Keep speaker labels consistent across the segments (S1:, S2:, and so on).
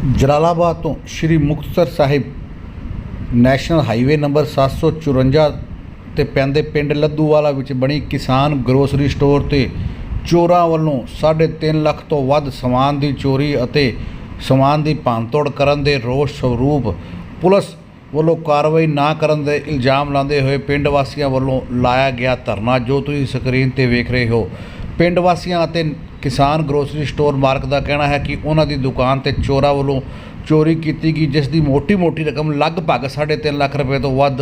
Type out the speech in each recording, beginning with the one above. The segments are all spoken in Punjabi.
S1: ਜਲਾਲਾਬਾਦ ਤੋਂ Shri Muktsar Sahib national highway number 754 ਤੇ ਪੈਂਦੇ ਪਿੰਡ ਲੱਦੂਵਾਲਾ ਵਿੱਚ ਬਣੀ ਕਿਸਾਨ ਗਰੋਸਰੀ ਸਟੋਰ ਤੇ ਚੋਰਾਂ ਵੱਲੋਂ 3.5 ਲੱਖ ਤੋਂ ਵੱਧ ਸਮਾਨ ਦੀ ਚੋਰੀ ਅਤੇ ਸਮਾਨ ਦੀ ਭੰਨਤੋੜ ਕਰਨ ਦੇ ਰੋਸ ਸਰੂਪ ਪੁਲਿਸ ਵੱਲੋਂ ਕਾਰਵਾਈ ਨਾ ਕਰਨ ਦੇ ਇਲਜ਼ਾਮ ਲਾਉਂਦੇ ਹੋਏ ਪਿੰਡ ਵਾਸੀਆਂ ਵੱਲੋਂ ਲਾਇਆ ਗਿਆ ਧਰਨਾ, ਜੋ ਤੁਸੀਂ ਸਕਰੀਨ ਤੇ ਵੇਖ ਰਹੇ ਹੋ। ਪਿੰਡ ਵਾਸੀਆਂ ਅਤੇ ਕਿਸਾਨ ਗਰੋਸਰੀ ਸਟੋਰ ਮਾਲਕ ਦਾ ਕਹਿਣਾ ਹੈ ਕਿ ਉਹਨਾਂ ਦੀ ਦੁਕਾਨ ਤੇ ਚੋਰਾਂ ਵੱਲੋਂ ਚੋਰੀ ਕੀਤੀ ਗਈ, ਜਿਸ ਦੀ ਮੋਟੀ-ਮੋਟੀ ਰਕਮ ਲਗਭਗ 3.5 ਲੱਖ ਰੁਪਏ ਤੋਂ ਵੱਧ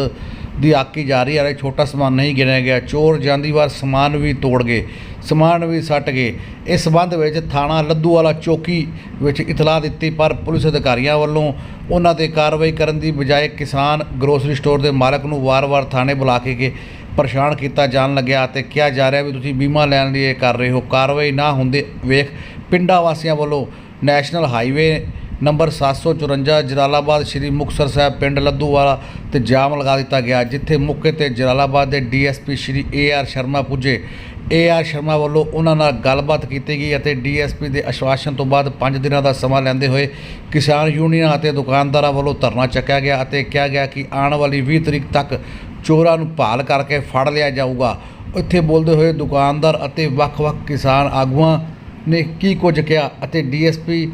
S1: ਦੀ ਆਕੀ ਜਾ ਰਹੀ ਹੈ। ਛੋਟਾ ਸਮਾਨ ਨਹੀਂ ਗਿਣਿਆ ਗਿਆ। ਚੋਰ ਜਾਂਦੀ ਵਾਰ ਸਮਾਨ ਵੀ ਤੋੜ ਗਏ, ਸਮਾਨ ਵੀ ਸੱਟ ਗਏ। ਇਸ ਸੰਬੰਧ ਵਿੱਚ ਥਾਣਾ ਲੱਦੂ ਵਾਲਾ ਚੌਕੀ ਵਿੱਚ ਇਤਲਾਹ ਦਿੱਤੀ, ਪਰ ਪੁਲਿਸ ਅਧਿਕਾਰੀਆਂ ਵੱਲੋਂ ਉਹਨਾਂ ਤੇ ਕਾਰਵਾਈ ਕਰਨ ਦੀ ਬਜਾਏ ਕਿਸਾਨ ਗਰੋਸਰੀ ਸਟੋਰ ਦੇ ਮਾਲਕ ਨੂੰ ਵਾਰ-ਵਾਰ ਥਾਣੇ ਬੁਲਾ ਕੇ ਕੇ ਪਰੇਸ਼ਾਨ ਕੀਤਾ ਜਾਣ ਲੱਗਿਆ ਅਤੇ ਕਿਹਾ ਜਾ ਰਿਹਾ ਵੀ ਤੁਸੀਂ ਬੀਮਾ ਲੈਣ ਲਈ ਇਹ ਕਰ ਰਹੇ ਹੋ। ਕਾਰਵਾਈ ਨਾ ਹੁੰਦੇ ਵੇਖ ਪਿੰਡਾਂ ਵਾਸੀਆਂ ਵੱਲੋਂ national highway number 754 Jalalabad Shri Muktsar Sahib ਪਿੰਡ ਲੱਦੂਵਾਲਾ ਤੇ ਜਾਮ ਲਗਾ ਦਿੱਤਾ ਗਿਆ, ਜਿੱਥੇ ਮੌਕੇ ਤੇ ਜਲਾਲਾਬਾਦ ਦੇ DSP Shri A R Sharma ਪੁੱਜੇ। ਏ ਆਰ ਸ਼ਰਮਾ ਵੱਲੋਂ ਉਹਨਾਂ ਨਾਲ ਗੱਲਬਾਤ ਕੀਤੀ ਗਈ ਅਤੇ ਡੀਐਸਪੀ ਦੇ ਅਸ਼ਵਾਸਨ ਤੋਂ ਬਾਅਦ 5 ਦਿਨਾਂ ਦਾ ਸਮਾਂ ਲੈਂਦੇ ਹੋਏ ਕਿਸਾਨ ਯੂਨੀਅਨ ਅਤੇ ਦੁਕਾਨਦਾਰਾਂ ਵੱਲੋਂ ਧਰਨਾ ਚੱਕਿਆ ਗਿਆ ਅਤੇ ਕਿਹਾ ਗਿਆ ਕਿ ਆਉਣ ਵਾਲੀ 20 ਤਰੀਕ ਤੱਕ ਚੋਰਾਂ ਨੂੰ ਭਾਲ ਕਰਕੇ ਫੜ ਲਿਆ ਜਾਊਗਾ। ਇੱਥੇ ਬੋਲਦੇ ਹੋਏ ਦੁਕਾਨਦਾਰ ਅਤੇ ਵੱਖ-ਵੱਖ ਕਿਸਾਨ ਆਗੂਆਂ ਨੇ ਕੀ ਕੁਝ ਕਿਹਾ ਅਤੇ ਡੀਐਸਪੀ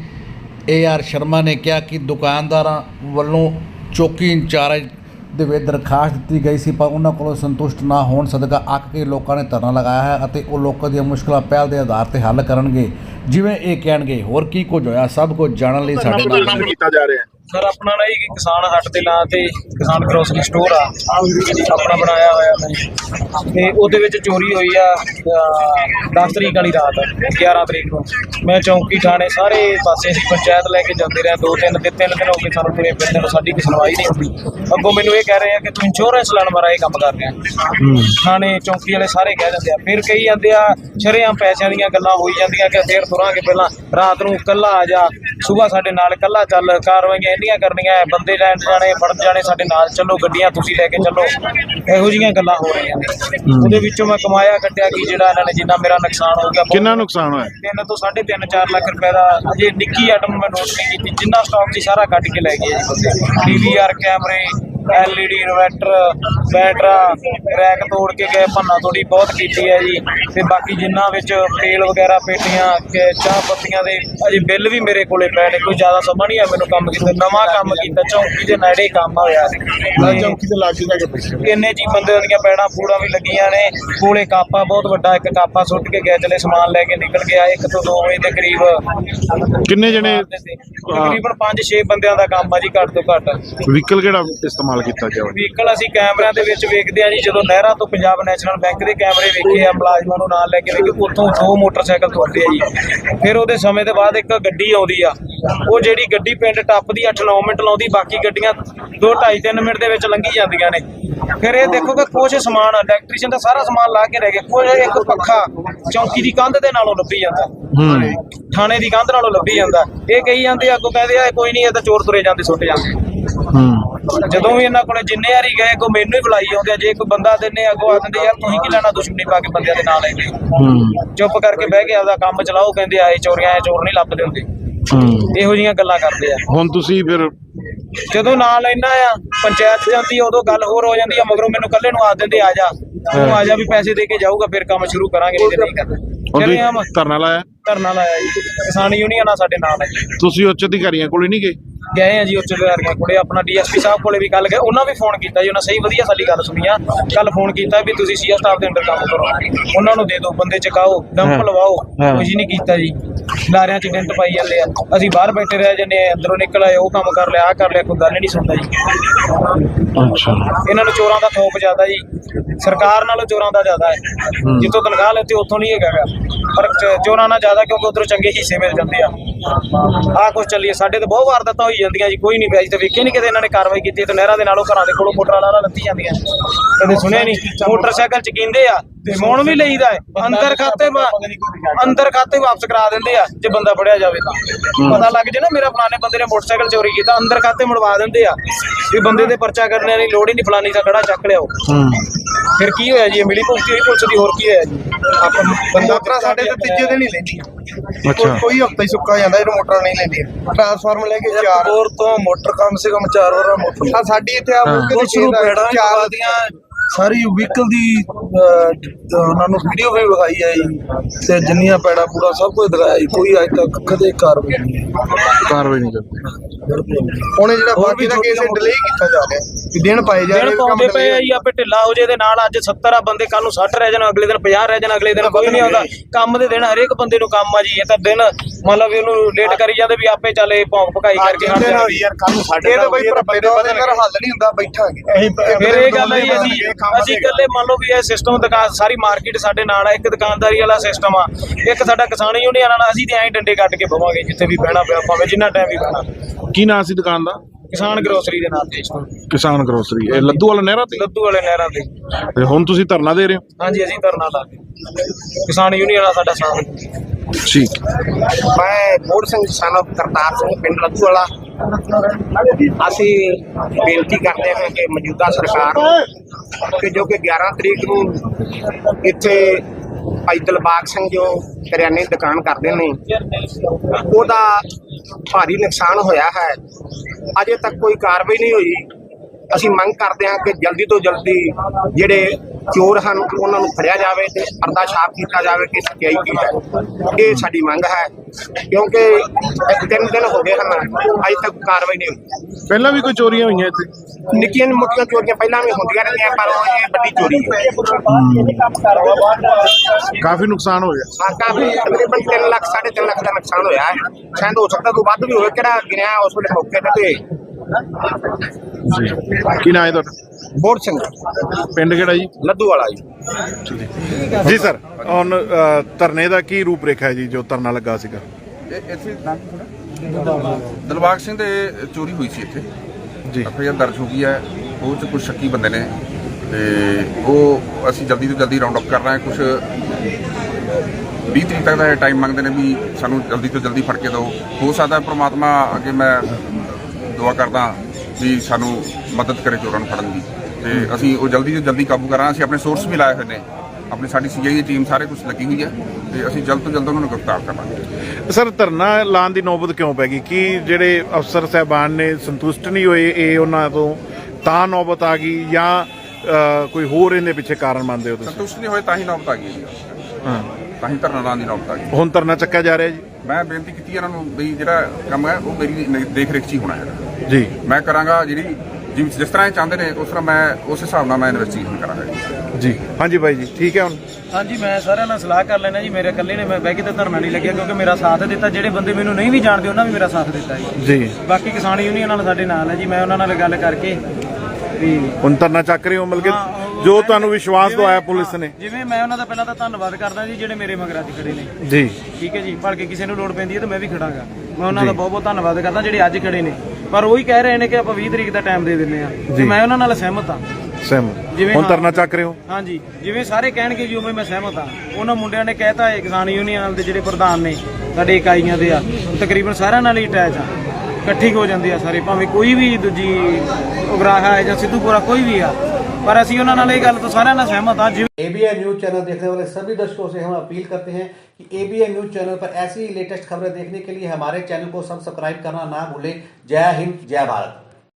S1: ਏ ਆਰ ਸ਼ਰਮਾ ਨੇ ਕਿਹਾ ਕਿ ਦੁਕਾਨਦਾਰਾਂ ਵੱਲੋਂ ਚੌਕੀ ਇੰਚਾਰਜ ਦੇ ਵਿੱਚ ਦਰਖਾਸਤ ਦਿੱਤੀ ਗਈ ਸੀ ਪਰ ਉਹਨਾਂ ਕੋਲੋਂ ਸੰਤੁਸ਼ਟ ਨਾ ਹੋਣ ਸਦਕਾ ਅੱਕ ਕੇ ਲੋਕਾਂ ਨੇ ਧਰਨਾ ਲਗਾਇਆ ਹੈ ਅਤੇ ਉਹ ਲੋਕਾਂ ਦੀਆਂ ਮੁਸ਼ਕਲਾਂ ਪਹਿਲ ਦੇ ਆਧਾਰ ਤੇ ਹੱਲ ਕਰਨਗੇ ਜਿਵੇਂ ਇਹ ਕਹਿਣਗੇ। ਹੋਰ ਕੀ ਕੁਝ ਹੋਇਆ? ਸਭ ਕੁਝ ਜਾਣਨ ਲਈ ਸਾਡੇ ਨਾਲ
S2: ਕੀਤਾ ਜਾ ਰਿਹਾ ਹੈ।
S3: ਸਰ ਆਪਣਾ ਨਾ ਇਹ ਕਿਸਾਨ ਹੱਟ ਦੇ ਨਾਂ ਤੇ ਕਿਸਾਨ ਗਰੋਸਰੀ ਸਟੋਰ ਆ। ਆਪਣਾ ਬਣਾਇਆ ਹੋਇਆ ਮੈਂ ਤੇ ਉਹਦੇ ਵਿੱਚ ਚੋਰੀ ਹੋਈ ਆ 10 ਤਰੀਕ ਵਾਲੀ ਰਾਤ 11 ਤਰੀਕ ਨੂੰ। ਮੈਂ ਚੌਂਕੀ ਥਾਣੇ ਸਾਰੇ ਪਾਸੇ ਅਸੀਂ ਪੰਚਾਇਤ ਲੈ ਕੇ ਜਾਂਦੇ ਰਹੇ। ਦੋ ਤਿੰਨ ਤੇ ਤਿੰਨ ਦਿਨ ਹੋ ਗਏ ਸਾਨੂੰ ਤੁਰੇ ਫਿਰਦੇ ਨੂੰ ਸਾਡੀ ਕੋਈ ਸੁਣਵਾਈ ਨਹੀਂ ਹੁੰਦੀ। ਅੱਗੋਂ ਮੈਨੂੰ ਇਹ ਕਹਿ ਰਹੇ ਆ ਕਿ ਤੂੰ ਇੰਸ਼ੋਰੈਂਸ ਲੈਣ ਮਾਰਾ ਇਹ ਕੰਮ ਕਰ ਰਿਹਾ। ਥਾਣੇ ਚੌਂਕੀ ਵਾਲੇ ਸਾਰੇ ਕਹਿ ਦਿੰਦੇ ਆ। ਫਿਰ ਕਹੀ ਜਾਂਦੇ ਆ ਸ਼ਰੇਆਮ ਪੈਸਿਆਂ ਦੀਆਂ ਗੱਲਾਂ ਹੋਈ ਜਾਂਦੀਆਂ ਕਿ ਫਿਰ ਤੁਰਾਂਗੇ ਪਹਿਲਾਂ। ਰਾਤ ਨੂੰ ਇਕੱਲਾ ਆ ਜਾ। ਸਵੇਰ ਸਾਡੇ ਨਾਲ ਇਕੱਲਾ ਚੱਲ ਕਾਰਵਾਈਆਂ ਇੰਨੀਆਂ ਕਰਨੀਆਂ ਬੰਦੇ ਲੈਣ ਜਾਣੇ ਫੜਨ ਜਾਣੇ ਸਾਡੇ ਨਾਲ ਚੱਲੋ ਗੱਡੀਆਂ ਤੁਸੀਂ ਲੈ ਕੇ ਚੱਲੋ। ਇਹੋ ਜਿਹੀਆਂ ਗੱਲਾਂ ਹੋ ਰਹੀਆਂ ਨੇ। ਉਹਦੇ ਵਿੱਚੋਂ ਮੈਂ ਕਮਾਇਆ ਕੱਢਿਆ ਕਿ ਜਿਹੜਾ ਇਹਨਾਂ ਨੇ ਜਿੰਨਾ ਮੇਰਾ ਨੁਕਸਾਨ ਹੋ ਗਿਆ
S2: ਕਿੰਨਾ ਨੁਕਸਾਨ ਹੋਇਆ?
S3: ਤਿੰਨ ਤੋਂ 3.5 4 ਲੱਖ ਰੁਪਏ ਦਾ ਅਜੇ ਨਿੱਕੀ ਆਈਟਮ ਮੈਂ ਨੋਟ ਨਹੀਂ ਕੀਤੀ। ਜਿੰਨਾ ਸਟਾਕ ਸੀ ਸਾਰਾ ਕੱਢ ਕੇ ਲੈ ਗਏ ਜੀ ਬੰਦੇ। ਡੀਵੀਆਰ ਕੈਮਰੇ ਐਲਈਡੀ ਇਨਵਰਟਰ ਬੈਟਰਾ ਰੈਕ ਤੋੜ ਕੇ ਗਏ ਭੰਨਾ ਤੋੜੀ ਬਹੁਤ ਕੀਤੀ ਹੈ ਜੀ। ਤੇ ਬਾਕੀ ਜਿੰਨਾ ਵਿੱਚ ਤੇਲ ਵਗੈਰਾ ਪੇਟੀਆਂ ਚਾਹ ਪੱਤੀਆਂ ਦੇ ਅਜੇ ਬਿੱਲ ਵੀ ਮੇਰੇ ਕੋਲੇ ਪਏ ਨੇ ਕੋਈ ਜ਼ਿਆਦਾ ਸਮਾਂ ਨਹੀਂ ਆ ਮੈਨੂੰ ਕੰਮ ਕੀਤਾ ਨਵਾਂ ਕੰਮ ਕੀਤਾ ਚੌਂਕੀ ਦੇ ਨੇੜੇ ਕੰਮ ਹੋਇਆ।
S2: ਚੌਕੀ ਤੇ ਲੱਗ ਜਾ ਕੇ ਪਿੱਛੇ
S3: ਇੰਨੇ ਜੀ ਬੰਦੇ ਦੀਆਂ ਪੈੜਾਂ ਫੂੜਾਂ ਵੀ ਲੱਗੀਆਂ ਨੇ ਕੋਲੇ ਕਾਪਾ ਬਹੁਤ ਵੱਡਾ ਇੱਕ ਕਾਪਾ ਸੁੱਟ ਕੇ ਗਿਆ ਚਲੇ ਸਮਾਨ ਲੈ ਕੇ ਨਿਕਲ ਗਿਆ ਇੱਕ ਤੋਂ ਦੋ ਵਜੇ ਦੇ ਕਰੀਬ।
S2: ਕਿੰਨੇ ਜਣੇ
S3: ਤਕਰੀਬਨ 5-6 ਬੰਦਿਆਂ ਦਾ ਕੰਮ ਆ ਜੀ ਘੱਟ ਤੋਂ ਘੱਟ।
S2: ਵਹੀਕਲ ਕਿਹੜਾ ਇਸਤੇਮਾਲ ਕੀਤਾ ਗਿਆ।
S3: ਵਹੀਕਲ ਅਸੀਂ ਕੈਮਰਿਆਂ ਦੇ ਵਿੱਚ ਵੇਖਦੇ ਆ ਜੀ, ਜਦੋਂ ਨਹਿਰਾਂ ਤੋਂ ਪੰਜਾਬ ਨੈਸ਼ਨਲ ਬੈਂਕ ਦੇ ਕੈਮਰੇ ਵੇਖੇ ਆ, ਮੁਲਾਜ਼ਮਾਂ ਨੂੰ ਨਾਲ ਲੈ ਕੇ ਵੇਖੇ, ਉੱਥੋਂ ਦੋ ਮੋਟਰਸਾਈਕਲ ਤੁਰਦੇ ਆ ਜੀ। ਫਿਰ ਉਹਦੇ ਸਮੇਂ ਦੇ ਬਾਅਦ ਇੱਕ ਗੱਡੀ ਆਉਂਦੀ ਆ। ਉਹ ਜਿਹੜੀ ਗੱਡੀ ਪਿੰਡ ਟੱਪਦੀ 8-9 ਮਿੰਟ ਲਾਉਂਦੀ ਬਾਕੀ ਗੱਡੀਆਂ 2 2.5-3 ਮਿੰਟ ਦੇ ਵਿੱਚ ਲੰਘੀ ਜਾਂਦੀਆਂ ਨੇ। ਫਿਰ ਇਹ ਦੇਖੋ ਕਿ ਕੁਝ ਸਮਾਨ ਇਲੈਕਟ੍ਰੀਸ਼ੀਅਨ ਦਾ ਸਾਰਾ ਸਮਾਨ ਲਾ ਕੇ ਰਹਿ ਗਏ ਕੁਝ ਇੱਕ ਪੱਖਾ ਚੌਂਕੀ ਦੀ ਕੰਧ ਦੇ ਨਾਲੋਂ ਲੱਭੀ ਜਾਂਦਾ।
S2: ਹੂੰ।
S3: ਥਾਣੇ ਦੀ ਕੰਧ ਨਾਲੋਂ ਲੱਭੀ ਜਾਂਦਾ। ਇਹ ਕਹੀ ਜਾਂਦੇ ਆ, ਅੱਗੋਂ ਕਹਿੰਦੇ ਆ ਕੋਈ ਨਹੀਂ ਇਹ ਤਾਂ ਚੋਰ ਤੁਰੇ ਜਾਂਦੇ ਸੁੱਟ ਜਾਂਦੇ।
S2: ਹੂੰ।
S3: ਜਦੋਂ ਵੀ ਇਹਨਾਂ ਕੋਲੇ ਜਿੰਨੇ ਵਾਰੀ ਗਏ ਕੋ ਮੈਨੂੰ ਹੀ ਬੁਲਾਈ ਆਉਂਦੇ ਆ। ਜੇ ਕੋਈ ਬੰਦਾ ਦਿੰਨੇ ਅੱਗੋਂ ਆ ਦਿੰਦੇ ਯਾਰ ਤੁਸੀਂ ਕੀ ਲੈਣਾ ਦੁਸ਼ਮਣੀ ਪਾ ਕੇ ਬੰਦਿਆਂ ਦੇ ਨਾਲ ਲੈਂਦੇ
S2: ਹੂੰ।
S3: ਚੁੱਪ ਕਰਕੇ ਬਹਿ ਕੇ ਆਪਦਾ ਕੰਮ ਚਲਾਓ ਕਹਿੰਦੇ ਆਏ ਚੋਰੀਆਂ ਆਏ ਚੋਰ ਨਹੀਂ ਲੱਭਦੇ ਹੁੰਦੇ। ਇਹੋ ਜੀਆਂ ਗੱਲਾਂ ਕਰਦੇ ਆ।
S2: ਹੁਣ ਤੁਸੀਂ ਫਿਰ
S3: ਜਦੋਂ ਨਾਲ ਲੈਣਾ ਆ ਪੰਚਾਇਤ ਜਾਂਦੀ ਆ ਉਦੋਂ ਗੱਲ ਹੋਰ ਹੋ ਜਾਂਦੀ ਆ ਮਗਰੋਂ ਮੈਨੂੰ ਕੱਲੇ ਨੂੰ ਆ ਦਿੰਦੇ ਆ ਜਾ। ਤੂੰ ਆ ਜਾ ਵੀ ਪੈਸੇ ਦੇ ਕੇ ਜਾਊਗਾ ਫਿਰ ਕੰਮ ਸ਼ੁਰੂ ਕਰਾਂਗੇ ਨਹੀਂ ਤੇ ਨਹੀਂ ਕਰਨਾ ਕਹਿੰਦੇ ਆ
S2: ਧਰਨਾ ਲਾਇਆ?
S3: ਧਰਨਾ ਲਾਇਆ ਜੀ। ਕਿਸਾਨ ਯੂਨੀਅਨ ਆ ਸਾਡੇ ਨਾਲ ਹੈ।
S2: ਤੁਸੀਂ ਉੱਚ ਅਧਿਕਾਰੀਆਂ ਕੋਲੇ ਨਹੀਂ ਗਏ?
S3: ਗਏ ਆ ਜੀ ਉੱਚ ਅਧਿਕਾਰੀਆਂ ਕੋਲੇ ਆਪਣਾ ਡੀਐਸਪੀ ਸਾਹਿਬ ਕੋਲੇ ਵੀ ਗੱਲ ਗਏ ਉਹਨਾਂ ਵੀ ਫੋਨ ਕੀਤਾ ਜੀ ਉਹਨਾਂ ਸਹੀ ਵਧੀਆ ਸਾਡੀ ਗੱਲ ਸੁਣੀ ਆ। ਕੱਲ ਫੋਨ ਕੀਤਾ ਵੀ ਤੁਸੀਂ ਸੀਆ ਸਟਾਫ ਦੇ ਅੰਡਰ ਕੰਮ ਕਰੋ। ਉਹਨਾਂ ਨੂੰ ਦੇ ਦਿਓ ਬੰਦੇ ਚਕਾਓ ਡੰਪ ਲਵਾਓ। ਕੁਝ ਨਹੀਂ ਕੀਤਾ ਜੀ। ਲਾਰਿਆਂ 'ਚ ਡੰਟ ਪਾਈ ਜਾਂਦੇ ਆ। ਅਸੀਂ ਬਾਹਰ ਬੈਠੇ ਰਹਿ ਜੰਨੇ ਅੰਦਰੋਂ ਨਿਕਲ ਆਏ ਉਹ ਕੰਮ ਕਰ ਲਿਆ ਆ ਕਰ ਲਿਆ ਕੋਈ ਗੱਲ ਨਹੀਂ ਸੁਣਦਾ ਜੀ।
S2: ਅੱਛਾ।
S3: ਇਹਨਾਂ ਨੂੰ ਚੋਰਾਂ ਦਾ ਖੌਫ ਜ਼ਿਆਦਾ ਜੀ। ਸਰਕਾਰ ਨਾਲੋਂ ਚੋਰਾਂ ਦਾ ਜ਼ਿਆਦਾ ਹੈ। ਜਿੱਥੋਂ ਤਨਖਾਹ ਲੈਤੀ ਉੱਥੋਂ ਨਹੀਂ ਹੈਗਾ। ਪਰ ਚੋਰਾਂ ਨਾਲ ਜ਼ਿਆਦਾ ਕਿਉਂਕਿ ਉਧਰੋਂ ਚੰਗੇ ਹਿੱਸੇ ਮਿਲ ਜਾਂਦੇ ਆ। ਆਹ ਕੁਛ ਚੱਲੀਏ ਸਾਡੇ ਤੇ ਬਹੁਤ ਵਾਰਦਾਤਾਂ ਹੋਈ ਜਾਂਦੀਆਂ ਜੀ ਕੋਈ ਨਹੀਂ ਪਿਆ ਜੀ ਤੇ ਵੇਖੇ ਨਹੀਂ ਕਿਤੇ ਇਹਨਾਂ ਨੇ ਕਾਰਵਾਈ ਕੀਤੀ ਤੇ ਨਹਿਰਾਂ ਦੇ ਨਾਲੋਂ ਘਰਾਂ ਦੇ ਕੋਲੋਂ ਮੋਟਰਾਂ ਲਾਲਾ ਲੱਤੀ ਜਾਂਦੀਆਂ। ਕਦੇ ਸੁਣਿਆ ਨਹੀਂ ਮੋਟਰਸਾਈਕਲ ਚ ਕੀਂਦੇ ਆ ਤੇ ਮੋਣ ਵੀ ਲਈਦਾ ਹੈ। ਅੰਦਰ ਖਾਤੇ ਵਾ- ਅੰਦਰ ਖਾਤੇ ਵਾਪਸ ਕਰਾ ਦਿੰਦੇ ਆ ਜੇ ਬੰਦਾ ਫੜਿਆ ਜਾਵੇ ਤਾਂ। ਪਤਾ ਲੱਗ ਜੇ ਨਾ ਮੇਰਾ ਫਲਾਣੇ ਬੰਦੇ ਨੇ ਮੋਟਰਸਾਈਕਲ ਚੋਰੀ ਕੀਤਾ ਅੰਦਰ ਖਾਤੇ ਮੁੜਵਾ ਦਿੰਦੇ ਆ। ਵੀ ਬੰਦੇ ਦੇ ਪਰਚਾ ਕਰਨੇ ਦੀ ਲੋੜ ਹੀ ਨਹੀਂ ਫਲਾਣੀ ਦਾ ਖੜਾ ਚੱਕ ਲਿਆਓ।
S2: ਹੂੰ।
S3: ਫਿਰ ਕੀ ਹੋਇਆ ਜੀ? ਮਿਲੀ ਭੁਗਤੀ ਹੋਈ ਪੁਲਿਸ ਦੀ ਹੋਰ ਕੀ ਹੋਇਆ ਜੀ? ਆਪਾਂ
S4: ਸਾਡੇ ਤੇ ਤੀਜੇ ਦਿਨ ਹੀ ਲੈਂਦੀਆਂ
S2: ਅੱਛਾ।
S4: ਕੋਈ ਹਫਤਾ ਹੀ ਸੁੱਕਾ ਜਾਂਦਾ ਇਹ ਮੋਟਰਾਂ ਨਹੀਂ ਲੈਂਦੀਆਂ ਟ੍ਰਾਂਸਫਾਰਮ ਲੈ ਕੇ ਚਾਰ
S3: ਹੋਰ ਤੋਂ ਮੋਟਰ ਕਮ ਸੇ ਕਮ 4 ਵਾਰ ਮੋਟਰ
S4: ਸਾਡੀ ਇੱਥੇ ਆ। ਮੁੱਕ
S3: ਪੈੜਾਂ
S4: ਚਾਰ
S3: ਦੀਆਂ ਸਾਰੀ ਵਹੀਕਲ ਦੀ ਅਹ, ਉਹਨਾਂ ਨੂੰ ਵੀਡੀਓ ਵੀ ਵਿਖਾਈ ਹੈ ਜੀ। ਤੇ ਜਿੰਨੀਆਂ ਪੈੜਾ ਪੂਰਾ ਸਭ ਕੁਝ ਦਿਖਾਇਆ ਜੀ। ਕੋਈ ਅੱਜ ਤੱਕ ਕਦੇ ਕਾਰਵਾਈ ਨਹੀਂ ਹੈ
S2: ਕਾਰਵਾਈ ਨਹੀਂ ਕਰਦੇ
S4: ਹੁਣ ਇਹ ਜਿਹੜਾ
S3: ਹੋਰ
S4: ਬਾਕੀ
S3: ਵੀ
S4: ਦਾ ਕੇਸ ਡਿਲੇ ਕੀਤਾ ਜਾ ਰਿਹਾ। ਕਿ ਦਿਨ ਪਾਏ ਜਾ ਰਹੇ
S3: ਦਿਨ ਪਾਉਂਦੇ ਪਏ ਆ। ਜੀ ਆਪੇ ਢਿੱਲਾ ਹੋ ਜੇ ਦੇ ਨਾਲ ਅੱਜ 70 ਆ ਬੰਦੇ ਕੱਲ ਨੂੰ 60 ਰਹਿ ਜਾਣ ਅਗਲੇ ਦਿਨ 50 ਰਹਿ ਜਾਣ ਅਗਲੇ ਦਿਨ ਕੋਈ ਨਹੀਂ ਆਉਂਦਾ। ਕੰਮ ਦੇ ਦਿਨ ਹਰੇਕ ਬੰਦੇ ਨੂੰ ਕੰਮ ਆ ਜੀ ਇਹ ਤਾਂ ਦਿਨ ਮੰਨ ਲਓ ਵੀ ਉਹਨੂੰ ਲੇਟ ਕਰੀ ਜਾਂਦੇ ਵੀ ਆਪੇ ਚੱਲੇ ਭੌਂਕ ਭਕਾਈ ਕਰਕੇ ਹਟ ਜਾਣਗੇ।
S4: ਯਾਰ ਕੱਲ ਨੂੰ ਸਾਡੇ ਇਹ ਤਾਂ ਬਈ ਭਰਪੇ ਦੇ ਬਦਲ ਕਰ ਹੱਲ ਨਹੀਂ ਹੁੰਦਾ ਬੈਠਾਂਗੇ।
S3: ਫਿਰ ਇਹ ਗੱਲ ਹੈ ਜੀ ਅਸੀਂ ਅਸੀਂ ਇਕੱਲੇ ਮੰਨ ਲਓ ਵੀ ਇਹ ਸਿਸਟਮ ਦੁਕਾਨ ਸਾਰੀ ਮਾਰਕੀਟ ਸਾਡੇ ਨਾਲ ਆ ਇੱਕ ਦੁਕਾਨਦਾਰੀ ਵਾਲਾ ਸਿਸਟਮ ਆ। ਇੱਕ ਸਾਡਾ ਕਿਸਾਨ ਯੂਨੀਅਨ ਵਾਲਾ ਅਸੀਂ ਤੇ ਐਂ ਡੰਡੇ ਕੱਢ ਕੇ ਬਵਾਂਗੇ ਜਿੱਥੇ ਵੀ ਬਹਿਣਾ ਪਿਆ ਭਾਵੇਂ ਜਿੰਨਾ ਟਾਈਮ ਵੀ ਬਹਿਣਾ।
S2: ਕੀ ਨਾਂ ਸੀ ਦੁਕਾਨ ਦਾ?
S3: ਕਿਸਾਨ ਗਰੋਸਰੀ ਦੇ ਨਾਮ ਤੇ
S2: ਕਿਸਾਨ ਗਰੋਸਰੀ ਇਹ ਲੱਦੂ ਵਾਲਾ ਨਹਿਰਾ ਤੇ?
S3: ਲੱਦੂ ਵਾਲੇ ਨਹਿਰਾਂ ਤੇ।
S2: ਤੇ ਹੁਣ ਤੁਸੀਂ ਧਰਨਾ ਦੇ ਰਹੇ ਹੋ?
S3: ਹਾਂਜੀ ਅਸੀਂ ਧਰਨਾ ਲਾ ਕੇ। ਕਿਸਾਨ ਯੂਨੀਅਨ ਵਾਲਾ ਸਾਡਾ ਸਾਥ
S2: ਠੀਕ।
S4: ਮੈਂ ਮੋੜ ਸਿੰਘ ਸਨ of ਕਰਤਾਰ ਸਿੰਘ ਪਿੰਡ ਲੱਦੂ ਵਾਲਾ। ਅਸੀਂ ਬੇਨਤੀ ਕਰਦੇ ਹਾਂ ਕਿ ਮੌਜੂਦਾ ਸਰਕਾਰ ਕਿ ਜੋ ਕਿ 11 ਤਰੀਕ ਨੂੰ ਇੱਥੇ ਭਾਈ ਦਿਲਬਾਗ ਸਿੰਘ ਜੋ ਕਰਿਆਨੇ ਦੀ ਦੁਕਾਨ ਕਰਦੇ ਨੇ, ਉਹਦਾ ਭਾਰੀ ਨੁਕਸਾਨ ਹੋਇਆ ਹੈ। ਅਜੇ ਤੱਕ ਕੋਈ ਕਾਰਵਾਈ ਨਹੀਂ ਹੋਈ। ਅਸੀਂ ਮੰਗ ਕਰਦੇ ਹਾਂ ਕਿ ਜਲਦੀ ਤੋਂ ਜਲਦੀ ਜਿਹੜੇ ਚੋਰ ਹਨ ਉਹਨਾਂ ਨੂੰ ਫੜਿਆ ਜਾਵੇ ਤੇ ਪਰਦਾ ਛਾਪ ਕੀਤਾ ਜਾਵੇ ਕਿ ਸੱਚਾਈ ਕੀ ਹੈ ਇਹ ਸਾਡੀ ਮੰਗ ਹੈ ਕਿਉਂਕਿ ਤਿੰਨ ਦਿਨ ਹੋ ਗਏ ਹਨ ਅਜੇ ਤੱਕ ਕਾਰਵਾਈ ਨਹੀਂ ਹੋਈ।
S2: ਪਹਿਲਾਂ ਵੀ ਕੋਈ ਚੋਰੀਆਂ ਹੋਈਆਂ ਇੱਥੇ?
S4: ਨਿੱਕੀਆਂ ਮੋਟੀਆਂ ਚੋਰੀਆਂ ਪਹਿਲਾਂ ਵੀ ਹੁੰਦੀਆਂ ਰਹਿੰਦੀਆਂ ਪਰ ਉਹ ਇਹ ਵੱਡੀ ਚੋਰੀ ਹੈ।
S2: ਕਾਫੀ ਨੁਕਸਾਨ ਹੋ ਗਿਆ।
S4: ਸਾਡਾ ਵੀ ਤਕਰੀਬਨ 3 ਲੱਖ 3.5 ਲੱਖ ਦਾ ਨੁਕਸਾਨ ਹੋਇਆ ਹੈ। ਸ਼ਾਇਦ ਹੋ ਸਕਦਾ ਕੋਈ ਵੱਧ ਵੀ ਹੋਵੇ ਕਿਹੜਾ ਗਿਣਿਆ ਉਸ ਵੇਲੇ ਮੌਕੇ ਤੇ ਤੇ
S2: ਜੀ। ਕੀ ਨਾਂ ਹੈ ਤੁਹਾਡਾ?
S4: ਬੋੜ ਸਿੰਘ।
S2: ਪਿੰਡ ਕਿਹੜਾ ਜੀ?
S4: ਲੱਦੂ ਵਾਲਾ ਜੀ।
S2: ਜੀ ਸਰ ਹੁਣ ਅ, ਧਰਨੇ ਦਾ ਕੀ ਰੂਪ ਰੇਖਾ ਹੈ ਜੀ ਜੋ ਧਰਨਾ ਲੱਗਾ ਸੀਗਾ?
S5: ਇਹ ਇੱਥੇ ਨਾਮ ਕੀ ਤੁਹਾਡਾ? ਦਿਲਬਾਗ ਸਿੰਘ ਦੇ ਚੋਰੀ ਹੋਈ ਸੀ ਇੱਥੇ।
S2: ਜੀ।
S5: ਐਫ ਆਈ ਆਰ ਦਰਜ ਹੋ ਗਈ ਹੈ। ਉਹ ਚ ਕੁਝ ਸ਼ੱਕੀ ਬੰਦੇ ਨੇ। ਤੇ ਉਹ ਅਸੀਂ ਜਲਦੀ ਤੋਂ ਜਲਦੀ ਰਾਉਂਡ ਅਪ ਕਰ ਰਹੇ ਹਾਂ। ਕੁਝ 20 ਤਰੀਕ ਤੱਕ ਦਾ ਟਾਈਮ ਮੰਗਦੇ ਨੇ ਵੀ ਸਾਨੂੰ ਜਲਦੀ ਤੋਂ ਜਲਦੀ ਫੜ ਕੇ ਦਿਓ। ਹੋ ਸਕਦਾ ਹੈ ਪ੍ਰਮਾਤਮਾ ਅੱਗੇ ਮੈਂ ਦੁਆ ਕਰਦਾ ਵੀ ਸਾਨੂੰ ਮਦਦ ਕਰੇ ਚੋਰਾਂ ਨੂੰ ਫੜਨ ਦੀ। ਤੇ ਅਸੀਂ ਉਹ ਜਲਦੀ ਤੋਂ ਜਲਦੀ ਕਾਬੂ ਕਰਾਂ ਅਸੀਂ ਆਪਣੇ ਸੋਰਸ ਵੀ ਲਾਏ ਹੋਏ ਨੇ। ਆਪਣੀ ਸਾਡੀ ਸੀਆਈ ਦੀ ਟੀਮ ਸਾਰੇ ਕੁਝ ਲੱਗੀ ਹੋਈ ਹੈ। ਤੇ ਅਸੀਂ ਜਲਦ ਤੋਂ ਜਲਦ ਉਹਨਾਂ ਨੂੰ ਗ੍ਰਿਫਤਾਰ ਕਰਾਂਗੇ।
S2: ਸਰ ਧਰਨਾ ਲਾਉਣ ਦੀ ਨੌਬਤ ਕਿਉਂ ਪੈ ਗਈ? ਕੀ ਜਿਹੜੇ ਅਫਸਰ ਸਹਿਬਾਨ ਨੇ ਸੰਤੁਸ਼ਟ ਨਹੀਂ ਹੋਏ ਇਹ ਉਹਨਾਂ ਤੋਂ ਤਾਂ ਨੌਬਤ ਆ ਗਈ ਜਾਂ ਕੋਈ ਹੋਰ ਇਹਦੇ ਪਿੱਛੇ ਕਾਰਨ ਮੰਨਦੇ ਹੋ ਤੁਸੀਂ?
S5: ਸੰਤੁਸ਼ਟ ਨਹੀਂ ਹੋਏ ਤਾਂ ਹੀ ਨੌਬਤ ਆ ਗਈ
S2: ਹਾਂ।
S5: ਤਾਂ ਹੀ ਧਰਨਾ ਲਾਉਣ ਦੀ ਨੌਬਤ ਆ ਗਈ।
S2: ਹੁਣ ਧਰਨਾ ਚੱਕਿਆ ਜਾ ਰਿਹਾ ਜੀ।
S5: ਮੈਂ ਬੇਨਤੀ ਕੀਤੀ ਇਹਨਾਂ ਨੂੰ ਵੀ ਜਿਹੜਾ ਕੰਮ ਹੈ ਉਹ ਮੇਰੀ ਦੇਖ ਰੇਖ 'ਚ ਹੀ ਹੋਣਾ ਹੈ।
S2: ਜੀ।
S5: ਮੈਂ ਕਰਾਂਗਾ ਜਿਹੜੀ ਜਿਵੇਂ ਜਿਸ ਤਰ੍ਹਾਂ ਇਹ ਚਾਹੁੰਦੇ ਨੇ ਉਸ ਤਰ੍ਹਾਂ ਮੈਂ ਉਸ ਹਿਸਾਬ ਨਾਲ ਮੈਂ ਇਨਵੈਸਟੀਗੇਸ਼ਨ ਕਰਾਂਗਾ ਜੀ।
S2: ਹਾਂਜੀ ਬਾਈ ਜੀ ਠੀਕ ਹੈ ਹੁਣ?
S3: ਹਾਂਜੀ ਮੈਂ ਸਾਰਿਆਂ ਨਾਲ ਸਲਾਹ ਕਰ ਲੈਣਾ ਜੀ ਮੇਰੇ ਇਕੱਲੇ ਨੇ ਮੈਂ ਬਹਿ ਕੇ ਤਾਂ ਧਰਨਾ ਨਹੀਂ ਲੱਗਿਆ ਕਿਉਂਕਿ ਮੇਰਾ ਸਾਥ ਦਿੱਤਾ ਜਿਹੜੇ ਬੰਦੇ ਮੈਨੂੰ ਨਹੀਂ ਵੀ ਜਾਣਦੇ ਉਹਨਾਂ ਵੀ ਮੇਰਾ ਸਾਥ ਦਿੱਤਾ ਜੀ।
S2: ਜੀ।
S3: ਬਾਕੀ ਕਿਸਾਨ ਯੂਨੀਅਨ ਨਾਲ ਸਾਡੇ ਨਾਲ ਹੈ ਜੀ ਮੈਂ ਉਹਨਾਂ ਨਾਲ ਗੱਲ ਕਰਕੇ ਵੀ
S2: ਹੁਣ ਧਰਨਾ ਚੱਕ ਰਹੇ ਹੋ
S3: ਹਾਂ,
S2: ਕਿ ਜੋ ਤੁਹਾਨੂੰ ਵਿਸ਼ਵਾਸ ਦਵਾਇਆ ਪੁਲਿਸ ਨੇ।
S3: ਜਿਵੇਂ ਮੈਂ ਉਹਨਾਂ ਦਾ ਪਹਿਲਾਂ ਤਾਂ ਧੰਨਵਾਦ ਕਰਦਾ ਜੀ ਜਿਹੜੇ ਮੇਰੇ ਮਗਰ ਅੱਜ ਖੜੇ ਨੇ।
S2: ਜੀ।
S3: ਠੀਕ ਹੈ ਜੀ ਭੜ ਕੇ ਕਿਸੇ ਨੂੰ ਲੋੜ ਪੈਂਦੀ ਹੈ ਤਾਂ ਮੈਂ ਵੀ ਖੜਾਂਗਾ। ਮੈਂ ਉਹਨਾਂ ਦਾ ਬਹੁਤ ਬਹੁਤ ਧੰਨਵਾਦ ਕਰਦਾ ਜਿਹੜੇ ਅੱਜ ਖੜੇ ਨੇ। ਪਰ ਉਹੀ ਕਹਿ ਰਹੇ ਨੇ ਕਿ ਆਪਾਂ 20 ਤਰੀਕ ਦਾ ਟਾਈਮ ਦੇ ਦਿੰਦੇ ਆ ਤੇ ਮੈਂ ਉਹਨਾਂ ਨਾਲ ਸਹਿਮਤ ਹਾਂ।
S2: ਸਹਿਮ
S3: ਜਿਵੇਂ
S2: ਹੁਣ ਧਰਨਾ ਚੱਕ ਰਹੇ ਹੋ?
S3: ਹਾਂਜੀ ਜਿਵੇਂ ਸਾਰੇ ਕਹਿਣਗੇ ਜੀ ਉਵੇਂ ਮੈਂ ਸਹਿਮਤ ਹਾਂ। ਉਹਨਾਂ ਮੁੰਡਿਆਂ ਨੇ ਕਹਿਤਾ ਹੈ ਕਿਸਾਨ ਯੂਨੀਅਨ ਦੇ ਜਿਹੜੇ ਪ੍ਰਧਾਨ ਨੇ ਸਾਡੇ ਇਕਾਈਆਂ ਦੇ ਆ ਤਕਰੀਬਨ ਸਾਰਿਆਂ ਨਾਲ ਹੀ ਅਟੈਚ ਆ। ਇਕੱਠੀ ਹੋ ਜਾਂਦੇ ਆ ਸਾਰੇ ਭਾਵੇਂ ਕੋਈ ਵੀ ਦੂਜੀ ਉਗਰਾਹਾ ਹੈ ਜਾਂ ਸਿੱਧੂਪੁਰਾ ਕੋਈ ਵੀ ਆ। पर असि उन्होंने ये गल तो सारे ना सहमत हाँ जिम्मे
S1: एबीएन न्यूज़ चैनल देखने वाले सभी दर्शकों से हम अपील करते हैं कि एबीएन न्यूज़ चैनल पर ऐसी लेटेस्ट खबरें देखने के लिए हमारे चैनल को सब्सक्राइब करना ना भूलें। जय हिंद, जय भारत।